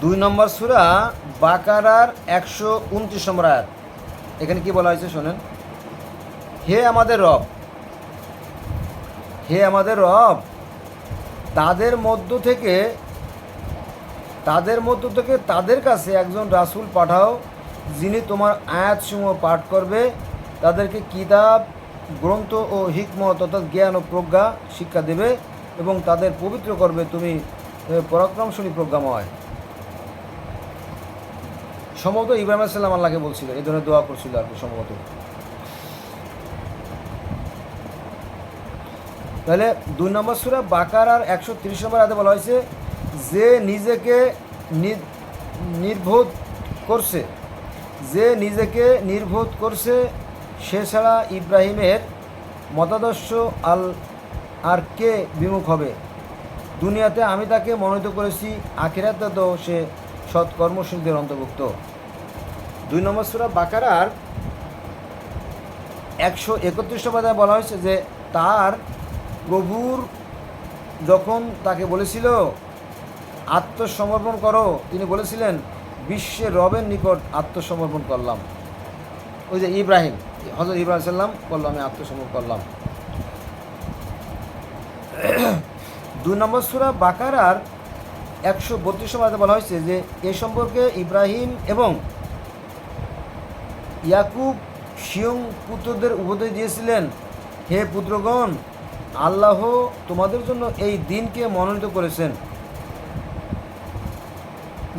দুই নম্বর সুরা বাকারার একশো উনত্রিশ নম্বর আয়াত। এখানে কি বলা হয়েছে শোনেন? হে আমাদের রব হে আমাদের রব তাদের মধ্য থেকে তাদের মধ্য থেকে তাদের কাছে একজন রাসূল পাঠাও যিনি তোমার আয়াতসমূহ পাঠ করবে। তাদেরকে কিতাব গ্রন্থ ও হিকমত অর্থাৎ জ্ঞান ও প্রজ্ঞা শিক্ষা দেবে এবং তাদের পবিত্র করবে। তুমি এ, পরাক্রমশালী প্রজ্ঞাময়। সম্ভবত ইব্রাহিম আলাইসাল্লাম আল্লাহকে বলছিল, এই ধরনের দোয়া করছিল আর কি সম্ভবত। তাহলে দুই নম্বর সুরা বাকার আর একশো তিরিশ নম্বর আয়াতে বলা হয়েছে, যে নিজেকে নির্বোধ করছে, যে নিজেকে নির্বোধ করছে, সে ছাড়া ইব্রাহিমের মতাদর্শ আল, আর কে বিমুখ হবে? দুনিয়াতে আমি তাকে মনোনীত করেছি আখিরাতে তো সে সৎকর্মশীলদের অন্তর্ভুক্ত। দুই নম্বর সুরা বাকারার একশো একত্রিশ পদায় বলা হয়েছে যে, তার প্রভুর যখন তাকে বলেছিল, আত্মসমর্পণ করো, তিনি বলেছিলেন, বিশ্বের রবের নিকট আত্মসমর্পণ করলাম। ওই যে ইব্রাহিম হজরত ইব্রাহিম সাল্লাম বলল, আমি আত্মসমর্পণ করলাম। দুই নম্বর সুরা বাকারার একশো বত্রিশ মাঝে বলা হয়েছে যে এ সম্পর্কে ইব্রাহিম এবং ইয়াকুব শিয়ং পুত্রদের উপদেশ দিয়েছিলেন, হে পুত্রগণ, আল্লাহ তোমাদের জন্য এই দিনকে মনোনীত করেছেন।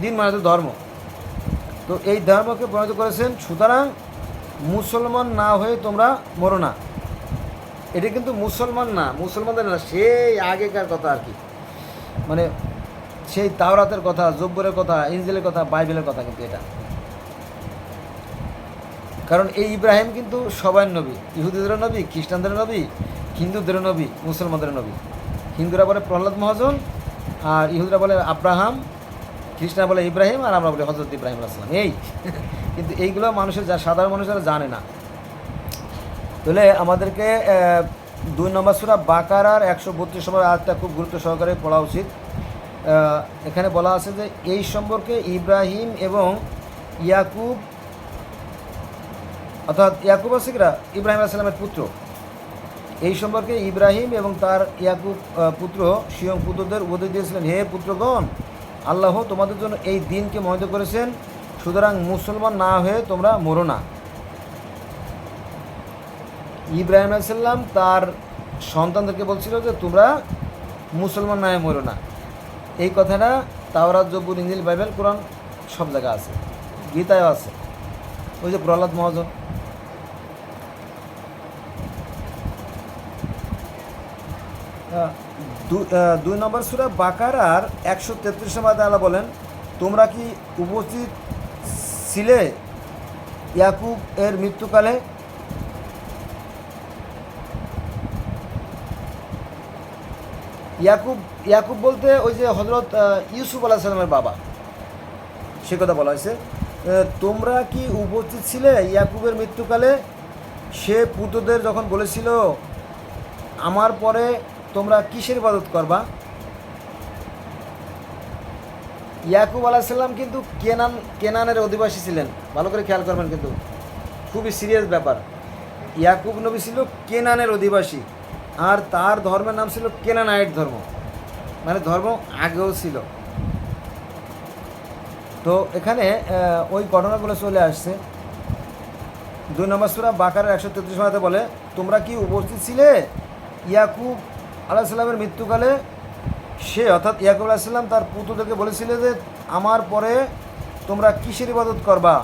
দিন মানে ধর্ম। তো এই ধর্মকে প্রণীত করেছেন, সুতরাং মুসলমান না হয়ে তোমরা মরো না। এটা কিন্তু মুসলমান না, মুসলমানদের না, সেই আগেকার কথা আর কি। মানে সেই তাওরাতের কথা, জব্বরের কথা ইঞ্জিলের কথা, বাইবেলের কথা কিন্তু এটা। কারণ এই ইব্রাহিম কিন্তু সবার নবী ইহুদিদের নবী খ্রিস্টানদের নবী হিন্দুদের নবী মুসলমানদের নবী। হিন্দুরা বলে প্রহ্লাদ মহাজন, আর ইহুদরা বলে আব্রাহাম খ্রিস্টান বলে ইব্রাহিম, আর আমরা বলি হজরত ইব্রাহিম আসলাম এই কিন্তু এইগুলো মানুষের যা সাধারণ মানুষেরা জানে না। তাহলে আমাদেরকে দুই নম্বর সুরা বাকারার একশো বত্রিশ নম্বর আয়াতটা খুব গুরুত্ব সহকারে পড়া উচিত। এখানে বলা আছে যে এই সম্পর্কে ইব্রাহিম এবং ইয়াকুব, অর্থাৎ ইয়াকুব আসিকরা ইব্রাহিম আসসালামের পুত্র। এই সম্পর্কে ইব্রাহিম এবং তার ইয়াকুব পুত্র শিয়ং পুত্রদের উপদেশ দিয়েছিলেন, হে পুত্রগণ, আল্লাহ তোমাদের জন্য এই দিনকে মহিত করেছেন, সুতরাং মুসলমান না হয়ে তোমরা মরো না। ইব্রাহিম আলাইসাল্লাম তার সন্তানদেরকে বলছিল যে, তোমরা মুসলমান না হয়ে মরো না। এই কথাটা তাওরাত, জব্বুর, ইঞ্জিল, বাইবেল, কোরআন সব জায়গায় আছে। গীতায়ও আছে। ওই যে প্রহ্লাদ মহাজন। দুই নম্বর সুরা বাকারার একশো তেত্রিশ নম্বর আল্লাহ বলেন, তোমরা কি উপস্থিত ছিলে ইয়াকুব এর মৃত্যুকালে? ইয়াকুব ইয়াকুব বলতে ওই যে হজরত ইউসুফ আলাহ সালামের বাবা। সে কথা বলা হয়েছে। তোমরা কি উপস্থিত ছিলে ইয়াকুবের মৃত্যুকালে? সে পুত্রদের যখন বলেছিল, আমার পরে তোমরা কিসের ইবাদত করবা? ইয়াকুব আলাহিসাল্লাম কিন্তু কেনান, কেনানের অধিবাসী ছিলেন। ভালো করে খেয়াল করবেন কিন্তু। খুবই সিরিয়াস ব্যাপার। ইয়াকুব নবী ছিল কেনানের অধিবাসী। আর তার ধর্মের নাম ছিল কেনানাইট ধর্ম। মানে ধর্ম আগেও ছিল। তো এখানে ওই ঘটনাগুলো চলে আসছে। দুই নম্বর সুরা বাকারের একশো তেত্রিশ মাতে বলে, তোমরা কি উপস্থিত ছিলে? ইয়াকুব আলাহিসাল্লামের মৃত্যুকালে? সে অর্থাৎ ইয়াকুব আলাহিসাল্লাম তার পুত্রদেরকে বলেছিল যে, আমার পরে তোমরা কিসের ইবাদত করবা?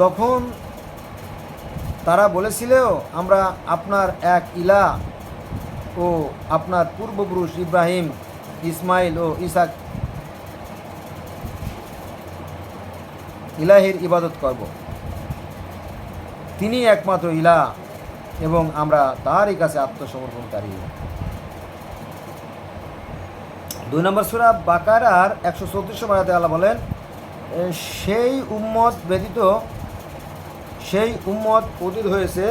তখন তারা বলেছিল আমরা আপনার এক ইলা ও আপনার পূর্বপুরুষ ইব্রাহিম, ইসমাইল ও ইসাক ইলাহির ইবাদত করব। তিনি একমাত্র ইলা এবং আমরা তারই কাছে আত্মসমর্পণকারী। দুই নম্বর সুরা বাকারার একশো চৌত্রিশ মারাতে আল্লাহ বলেন সেই উম্মত ব্যতীত সেই উম্মত অতীত হয়েছে,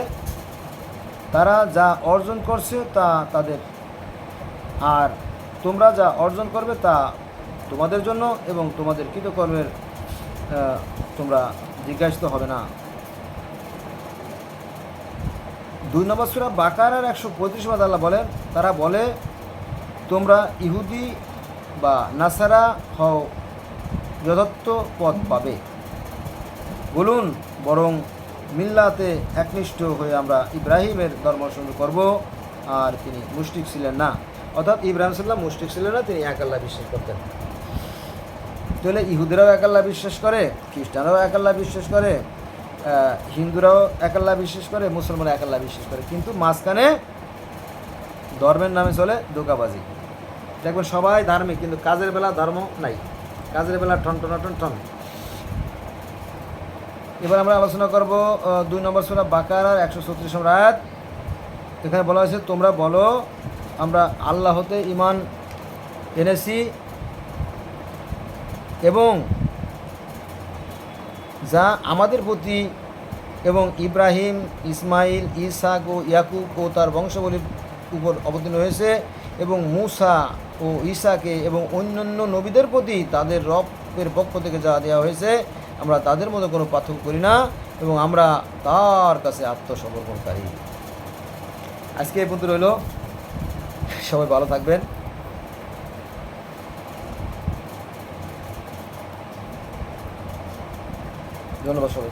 তারা যা অর্জন করছে তা তাদের। আর তোমরা যা অর্জন করবে তা তোমাদের জন্য এবং তোমাদের কৃতকর্মের তোমরা জিজ্ঞাসিত হবে না। দুই নম্বর সুরা বাকারার একশো পঁয়ত্রিশ মাদ আল্লাহ বলেন, তারা বলে, তোমরা ইহুদি বা নাসারা হও, যথার্থ পথ পাবে। বলুন, বরং মিল্লাতে একনিষ্ঠ হয়ে আমরা ইব্রাহিমের ধর্ম শুরু করব। আর তিনি মুষ্টিক ছিলেন না। অর্থাৎ ইব্রাহিম সাল্লাম মুষ্টিক ছিলেন না, তিনি এক আল্লাহ বিশ্বাস করতেন। তাহলে ইহুদিরাও এক আল্লাহ বিশ্বাস করে, খ্রিস্টানরাও এক আল্লাহ বিশ্বাস করে হিন্দুরাও এক আল্লাহ বিশ্বাস করে, মুসলমানরা এক আল্লাহ বিশ্বাস করে। কিন্তু মাঝখানে ধর্মের নামে চলে ধোকাবাজি। দেখবেন সবাই ধার্মিক, কিন্তু কাজের বেলা ধর্ম নাই। কাজের বেলা টন টন টন এবার আমরা আলোচনা করব দুই নম্বর সুরা বাকারার একশো ছত্রিশ নম্বর আয়াত। এখানে বলা হয়েছে, তোমরা বলো, আমরা আল্লাহ হতে ইমান এনেছি এবং যা আমাদের প্রতি এবং ইব্রাহিম, ইসমাইল, ইসাক ও ইয়াকুব ও তার বংশাবলীর উপর অবতীর্ণ হয়েছে এবং মূসা ও ঈসাকে এবং অন্যান্য নবীদের প্রতি তাদের রবের পক্ষ থেকে যা দেওয়া হয়েছে আমরা তাদের মতো কোনো পার্থক্য করি না এবং আমরা তার কাছে আত্মসমর্পণকারী। আজকে এই পর্যন্ত রইল। সবাই ভালো থাকবেন। ধন্যবাদ সবাই